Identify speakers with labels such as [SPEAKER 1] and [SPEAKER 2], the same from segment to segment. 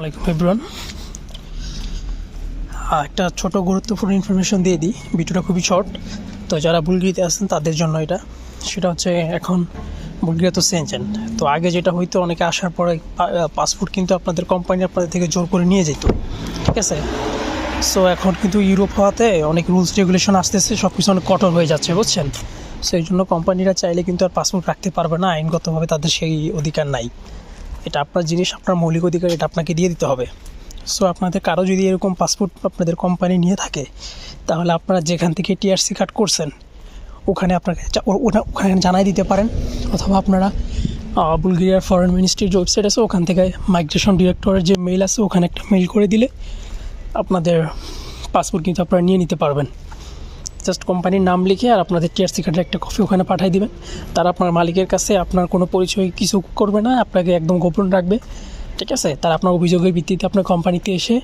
[SPEAKER 1] আলাইকুম এভরিওয়ান একটা ছোট গুরুত্বপূর্ণ ইনফরমেশন দিয়ে দিই, ভিডিওটা খুবই শর্ট তো যারা বুলগিরিতে আছেন, তাদের জন্য এটা। সেটা হচ্ছে এখন বুলগিরিয়া তো সেনচেন তো আগে যেটা হইতো, অনেকে আসার পরে পাসপোর্ট কিন্তু আপনাদের কোম্পানি আপনাদের থেকে জোর করে নিয়ে যেত। ঠিক আছে? সো এখন কিন্তু ইউরোপ হওয়াতে অনেক রুলস রেগুলেশন আসতেছে সব কিছু অনেক কঠোর হয়ে যাচ্ছে, বুঝছেন? সেই জন্য কোম্পানিরা চাইলে কিন্তু আর পাসপোর্ট রাখতে পারবে না, আইনগতভাবে তাদের সেই অধিকার নাই। এটা আপনার জিনিস, আপনার মৌলিক অধিকার, এটা আপনাকে দিয়ে দিতে হবে। সো আপনাদের কারও যদি এরকম পাসপোর্ট আপনাদের কোম্পানি নিয়ে থাকে, তাহলে আপনারা যেখান থেকে টিআরসি কার্ড করছেন, ওখানে আপনাকে ওখানে জানাই দিতে পারেন, অথবা আপনারা বুলগেরিয়ার ফরেন মিনিস্ট্রির যে ওয়েবসাইট আছে, ওখান থেকে মাইগ্রেশন ডিরেক্টরের যে মেইল আছে, ওখানে একটা মেইল করে দিলে আপনাদের পাসপোর্ট কিন্তু আপনারা নিয়ে নিতে পারবেন। জাস্ট কোম্পানির নাম লিখে আর আপনাদের টিআরসি কার্ডের একটা কপি ওখানে পাঠিয়ে দেবেন। তারা আপনার মালিকের কাছে আপনার কোনো পরিচয় কিছু করবে না, আপনাকে একদম গোপন রাখবে, ঠিক আছে? তারা আপনার অভিযোগের ভিত্তিতে আপনার কোম্পানিতে এসে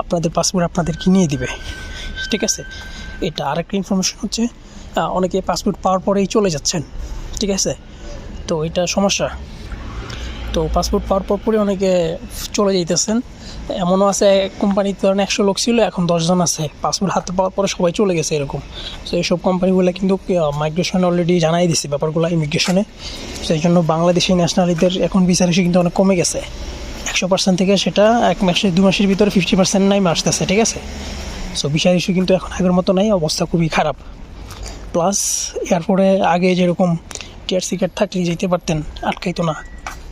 [SPEAKER 1] আপনাদের পাসপোর্ট আপনাদেরকে নিয়ে দিবে, ঠিক আছে? এটা আরেকটা ইনফরমেশন হচ্ছে অনেকে পাসপোর্ট পাওয়ার পরেই চলে যাচ্ছেন, ঠিক আছে? তো এটা সমস্যা। তো পাসপোর্ট পাওয়ার পর পরে অনেকে চলে যাইতেছেন। এমনও আছে কোম্পানিতে ধরেন একশো লোক ছিল, এখন দশজন আছে। পাসপোর্ট হাতে পাওয়ার পরে সবাই চলে গেছে এরকম। তো এইসব কোম্পানিগুলো কিন্তু মাইগ্রেশনে অলরেডি জানাই দিছে ব্যাপারগুলো ইমিগ্রেশনে সেই জন্য বাংলাদেশি ন্যাশনালিদের এখন বিচার এসে কিন্তু অনেক কমে গেছে। একশো পার্সেন্ট থেকে সেটা এক মাসে, দু মাসের ভিতরে ফিফটি পার্সেন্ট নাই আসতেছে, ঠিক আছে? সো বিচার ইস্যু কিন্তু এখন আগের মতো নাই, অবস্থা খুবই খারাপ। প্লাস এয়ারপোর্টে আগে যেরকম টিআরসি কার্ড থাকলে যেতে পারতেন, আটকাইতো না।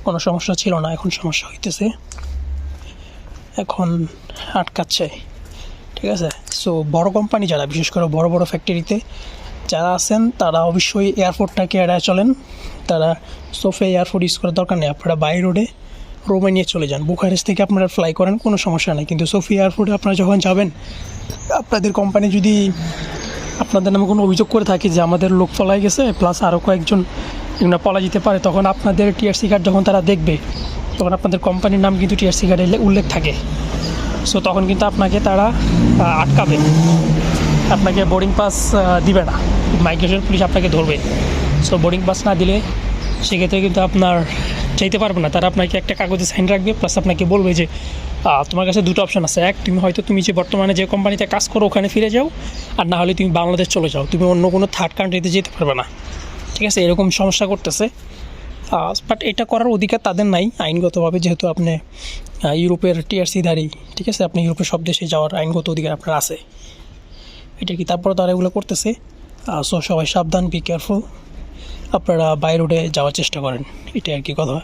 [SPEAKER 1] কোনো সমস্যা ছিল না, এখন সমস্যা হইতেছে। এখন আটকাচ্ছে, ঠিক আছে? সো বড় কোম্পানি যারা, বিশেষ করে বড় বড় ফ্যাক্টরিতে যারা আছেন, তারা অবশ্যই এয়ারপোর্টটাকে এড়ায় চলেন। তারা সোফে এয়ারপোর্ট ইউজ করার দরকার নেই। আপনারা বাই রোডে রোমে নিয়ে চলে যান। বুখারেস্ট থেকে আপনারা ফ্লাই করেন, কোনো সমস্যা নেই। কিন্তু সোফি এয়ারপোর্টে আপনারা যখন যাবেন, আপনাদের কোম্পানি যদি আপনাদের নামে কোনো অভিযোগ করে থাকে যে আমাদের লোক পলাই গেছে প্লাস আরও কয়েকজন এগুলো পলা যেতে পারে, তখন আপনাদের টিআরসি কার্ড যখন তারা দেখবে, তখন আপনাদের কোম্পানির নাম কিন্তু টিআরসি কার্ডে উল্লেখ থাকে। সো তখন কিন্তু আপনাকে তারা আটকাবে। আপনাকে বোর্ডিং পাস দিবে না। মাইগ্রেশন পুলিশ আপনাকে ধরবে। সো বোর্ডিং পাস না দিলে সেক্ষেত্রে কিন্তু আপনার চাইতে পারবে না। তারা আপনাকে একটা কাগজে সাইন রাখবে প্লাস আপনাকে বলবে যে তোমার কাছে দুটো অপশন আছে। এক, তুমি হয়তো তুমি যে বর্তমানে যে কোম্পানিতে কাজ করো, ওখানে ফিরে যাও। আর না হলে তুমি বাংলাদেশ চলে যাও। তুমি অন্য কোনো থার্ড কান্ট্রিতে যেতে পারবে না। ঠিক আছে, এরকম সমস্যা করতেছে। বাট এটা করার অধিকার তাদের নাই, আইনগতভাবে যেহেতু আপনি ইউরোপের টিআরসিধারী, ঠিক আছে? আপনি ইউরোপের সব দেশে যাওয়ার আইনগত অধিকার আপনার আছে। এটা কি তারপরে তারা এগুলো করতেছে? সো সবাই সাবধান বি কেয়ারফুল আপনারা বাই রোডে যাওয়ার চেষ্টা করেন, এটাই আর কি কথা।